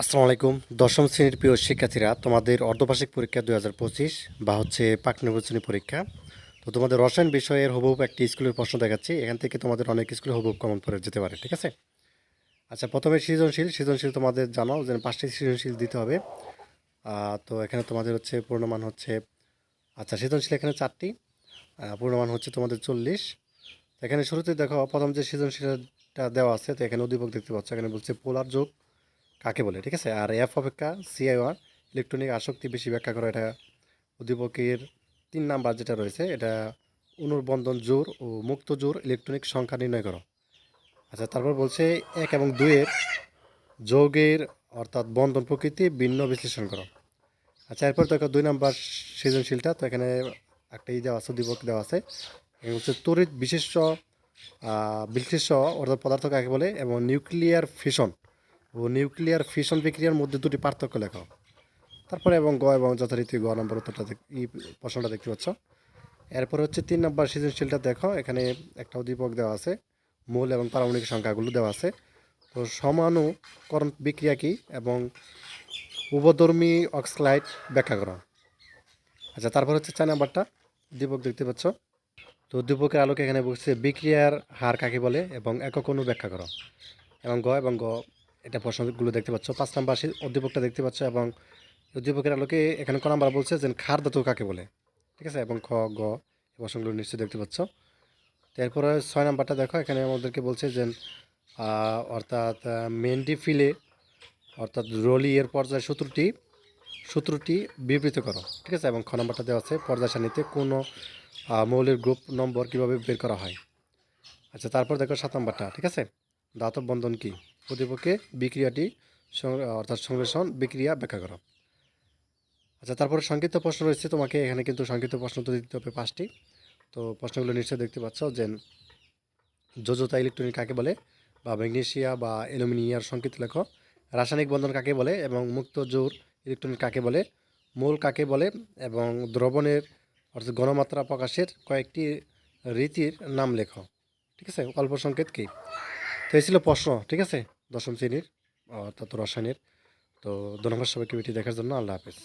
আসসালামু আলাইকুম। দশম শ্রেণির প্রিয় শিক্ষার্থীরা, তোমাদের অর্ধবার্ষিক পরীক্ষা দুই হাজার পঁচিশ বা হচ্ছে পাক নির্বাচনী পরীক্ষা। তো তোমাদের রসায়ন বিষয়ের হুবহুব একটি স্কুলের প্রশ্ন দেখাচ্ছি। এখান থেকে তোমাদের অনেক স্কুলে হুবহুব কমন পড়ে যেতে পারে, ঠিক আছে? আচ্ছা প্রথমে সৃজনশীল। সৃজনশীল তোমাদের জানাও যে পাঁচটি সৃজনশীল দিতে হবে। তো এখানে তোমাদের হচ্ছে পূর্ণমান হচ্ছে আচ্ছা সৃজনশীল এখানে চারটি পূর্ণমান হচ্ছে তোমাদের চল্লিশ। এখানে শুরুতে দেখো, প্রথম যে সৃজনশীলটা দেওয়া আছে, তো এখানে উদ্দীপক দেখতে পাচ্ছ। এখানে বলছে পোলার যোগ কাকে বলে ঠিক আছে? আর এফ অপেক্ষা সিআই ওয়ান ইলেকট্রনিক আসক্তি বেশি ব্যাখ্যা করো এটা উদ্দীপকের তিন নাম্বার যেটা রয়েছে এটা অনুর্বন্ধন জোর ও মুক্ত জোর ইলেকট্রনিক সংখ্যা নির্ণয় করো। আচ্ছা তারপর বলছে এক এবং দুইয়ের যৌগের অর্থাৎ বন্ধন প্রকৃতি ভিন্ন বিশ্লেষণ করো। আচ্ছা এরপর দেখো দুই নাম্বার সৃজনশীলটা তো এখানে একটা ই দেওয়া আছে উদ্দীপক দেওয়া আছে। হচ্ছে তড়িৎ বিশিষ্ট আহ, বিশিষ্ট অর্থাৎ পদার্থ কাকে বলে এবং নিউক্লিয়ার ফিশন ও নিউক্লিয়ার ফিশন বিক্রিয়ার মধ্যে দুটি পার্থক্য লেখো তারপরে এবং গ এবং যথারীতি গ নম্বর উত্তরটা এই প্রশ্নটা দেখতে পাচ্ছ। এরপর হচ্ছে তিন নম্বর সৃজনশীলটা দেখো, এখানে একটা উদ্দীপক দেওয়া আছে, মূল এবং পারমাণবিক সংখ্যাগুলো দেওয়া আছে। তো সমানুকরণ বিক্রিয়া কি এবং উভধর্মী অক্সলাইট ব্যাখ্যা করো আচ্ছা তারপর হচ্ছে চার নাম্বারটা, উদ্দীপক দেখতে পাচ্ছ। তো উদ্দীপকের আলোকে এখানে বলছে বিক্রিয়ার হার কাকে বলে এবং একক অনু ব্যাখ্যা করো এবং গ এবং গ এটা প্রশ্নগুলো দেখতে পাচ্ছ। পাঁচ নাম্বার সে- উদ্দীপকটা দেখতে পাচ্ছ এবং উদ্দীপকের আলোকে এখানে ক নাম্বার বলছে যে খার ধাতু কাকে বলে? ঠিক আছে? এবং খ, গ এই প্রশ্নগুলো নিশ্চয়ই দেখতে পাচ্ছ। তো এরপরে ছয় নাম্বারটা দেখো, এখানে আমাদেরকে বলছে যে অর্থাৎ মেন্ডিফিলে, অর্থাৎ রলি এর পর্যায় সূত্রটি সূত্রটি বিবৃত করো। ঠিক আছে? এবং খ নাম্বারটা দেওয়া আছে, পর্যায় সারণীতে কোনো মৌলের গ্রুপ নম্বর কীভাবে বের করা হয়? আচ্ছা তারপর দেখো সাত নাম্বারটা, ঠিক আছে? দাতব বন্ধন কি? প্রতিপক্ষে বিক্রিয়াটি অর্থাৎ সংশ্লেষণ বিক্রিয়া ব্যাখ্যা করো। আচ্ছা তারপরে সংক্ষিপ্ত প্রশ্ন রয়েছে। তোমাকে এখানে কিন্তু সংক্ষিপ্ত প্রশ্ন তো দিতে হবে পাঁচটি। তো প্রশ্নগুলো নিশ্চয়ই দেখতে পাচ্ছ যে যোজতা ইলেকট্রনিক কাকে বলে বা ম্যাগনেশিয়া বা অ্যালুমিনিয়ার সংক্ষিপ্ত লেখ। রাসায়নিক বন্ধন কাকে বলে এবং মুক্ত জোর ইলেকট্রনিক কাকে বলে? মূল কাকে বলে এবং দ্রবণের অর্থাৎ গণমাত্রা প্রকাশের কয়েকটি রীতির নাম লেখ। ঠিক আছে? অল্প সংকেত কি? তো এই ছিল প্রশ্ন, ঠিক আছে? দশম শ্রেণির অর্থাৎ রসায়নের তো ধন্যবাদ সবাইকে ভিডিও দেখার জন্য। আল্লাহ হাফেজ।